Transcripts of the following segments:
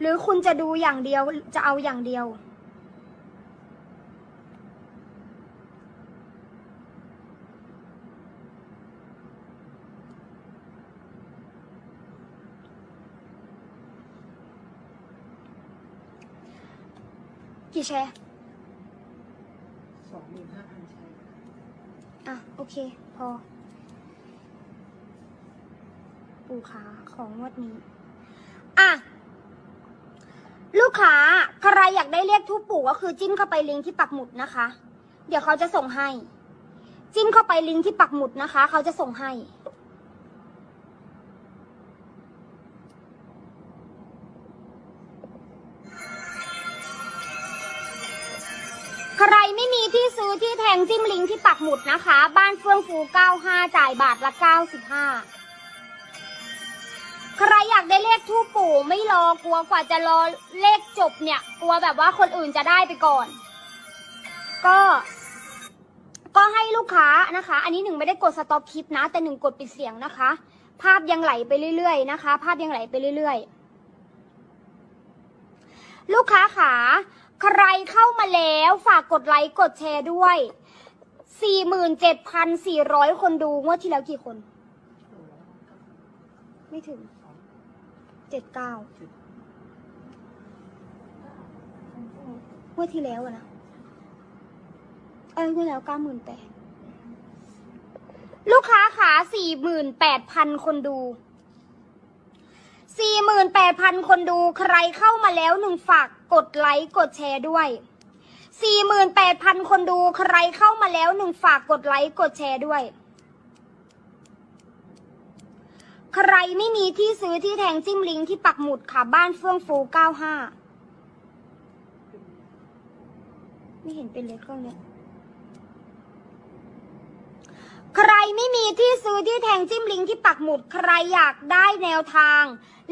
หรือคุณจะดูอย่างเดียวจะเอาอย่างเดียว กี่แชร์สองหมื่นห้าพันใช่อะ โอเค พอ ปูขาของงวดนี้อะ ลูกค้าใครอยากได้เลขทูปปู่ก็คือจิ้มเข้าไปลิงก์ที่ปักหมุดนะคะ เดี๋ยวเขาจะส่งให้ จิ้มเข้าไปลิงก์ที่ปักหมุดนะคะ เขาจะส่งให้ ใครไม่มีที่ซื้อที่แทงจิ้มลิงก์ที่ปักหมุดนะคะ บ้านเฟื่องฟู 95 จ่ายบาทละ 95 ใครอยากได้เลขทูปปู่ไม่รอกลัวกว่าจะรอเลขจบเนี่ย กลัวแบบว่าคนอื่นจะได้ไปก่อน ก็ ก็ให้ลูกค้านะคะ อันนี้หนึ่งไม่ได้กดสต็อปคลิปนะ แต่หนึ่งกดปิดเสียงนะคะ ภาพยังไหลไปเรื่อยๆนะคะ ภาพยังไหลไปเรื่อยๆ ลูกค้าขาใครเข้ามาแล้วฝากกดไลค์กดแชร์ด้วย 47,400 คนดูงวดที่แล้วกี่คน ไม่ถึง เจ็ดเก้างวดที่แล้วอะนะเอ้ยงวดแล้วเก้าหมื่นแปดลูกค้าขาสี่หมื่นแปดพันคนดูสี่หมื่นแปดพันคนดูใครเข้ามาแล้วหนึ่งฝากกดไลค์กดแชร์ด้วยสี่หมื่นแปดพันคนดูใครเข้ามาแล้วหนึ่งฝากกดไลค์กดแชร์ด้วย ใครไม่มีที่ซื้อที่แทงจิ้มลิงที่ปักหมุดค่ะบ้านเฟื่องฟูเก้าห้าไม่เห็นเป็นเลยเครื่องเนี้ยใครไม่มีที่ซื้อที่แทงจิ้มลิงที่ปักหมุด ใครอยากได้แนวทาง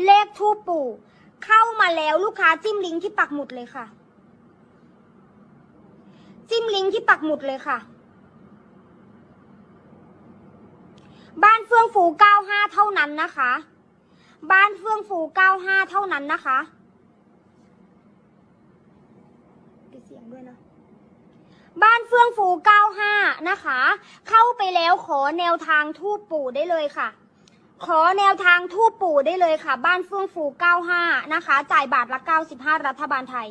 เลขทูปปู่ เข้ามาแล้วลูกค้าจิ้มลิงที่ปักหมุดเลยค่ะ จิ้มลิงที่ปักหมุดเลยค่ะ บ้านเฟื่องฟู 95 เท่านั้นนะคะ บ้านเฟื่องฟู 95 เท่านั้นนะคะปิดเสียงด้วยนะบ้านเฟื่องฟู 95 นะคะ เข้าไปแล้วขอแนวทางทูปปู่ได้เลยค่ะ ขอแนวทางทูปปู่ได้เลยค่ะ บ้านเฟื่องฟู 95 นะคะ จ่ายบาทละ 95 รัฐบาลไทย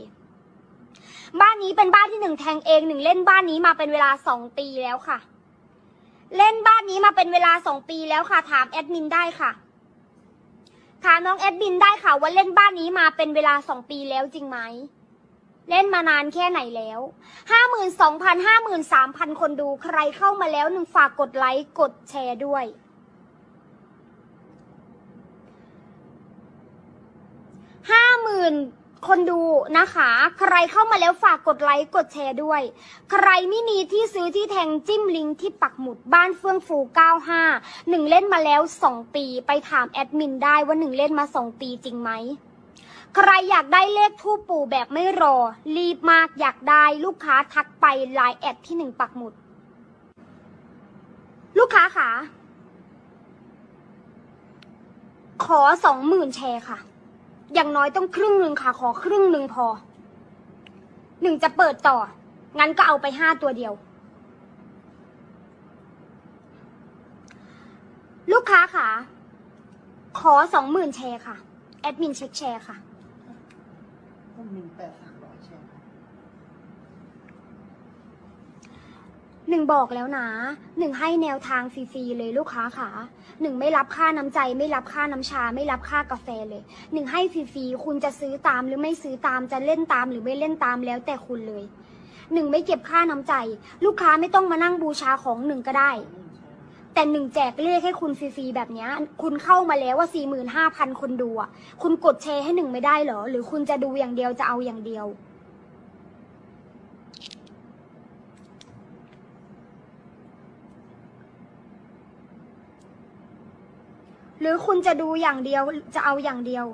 บ้านนี้เป็นบ้านที่หนึ่งแทงเองหนึ่งเล่นบ้านนี้มาเป็นเวลาสองปีแล้วค่ะ เล่นบ้านนี้มาเป็นเวลาสองปีแล้วค่ะ ถามแอดมินได้ค่ะ ถามน้องแอดมินได้ค่ะ ว่าเล่นบ้านนี้มาเป็นเวลาสองปีแล้วจริงไหม เล่นมานานแค่ไหนแล้วห้าหมื่นสองพันห้าหมื่นสามพันคนดูใครเข้ามาแล้วหนึ่งฝากกดไลค์กดแชร์ด้วยห้าหมื่น คนดูนะคะ ใครเข้ามาแล้วฝากกดไลค์กดแชร์ด้วย ใครไม่มีที่ซื้อที่แทงจิ้มลิงก์ที่ปักหมุดบ้านเฟื่องฟู 95 หนึ่งเล่นมาแล้ว 2 ปี ไปถามแอดมินได้ว่าหนึ่งเล่นมา 2 ปีจริงไหม ใครอยากได้เลขทูปปู่แบบไม่รอ รีบมากอยากได้ลูกค้าทักไปไลน์แอดที่หนึ่งปักหมุด ลูกค้าค่ะ ขอสองหมื่นแชร์ค่ะ อย่างน้อยต้องครึ่งหนึ่งค่ะ ขอครึ่งหนึ่งพอ หนึ่งจะเปิดต่อ งั้นก็เอาไปห้าตัวเดียว ลูกค้าค่ะ ขอสองหมื่นแชร์ค่ะ แอดมินเช็คแชร์ค่ะ หนึ่งแปดสาม หนึ่งบอกแล้วนะหนึ่งให้แนวทางฟรีๆเลยลูกค้าค่ะหนึ่งไม่รับค่าน้ำใจ ไม่รับค่าน้ำชา ไม่รับค่ากาแฟเลยหนึ่งให้ฟรีๆคุณจะซื้อตามหรือไม่ซื้อตามจะเล่นตามหรือไม่เล่นตามแล้วแต่คุณเลยหนึ่งไม่เก็บค่าน้ำใจ ลูกค้าไม่ต้องมานั่งบูชาของหนึ่งก็ได้ แต่หนึ่งแจกเลขให้คุณฟรีๆแบบนี้คุณเข้ามาแล้วว่าสี่หมื่นห้าพันคนดูอะคุณกดแชร์ให้หนึ่งไม่ได้เหรอ หรือคุณจะดูอย่างเดียวจะเอาอย่างเดียว หรือคุณจะดูอย่างเดียวจะเอาอย่างเดียว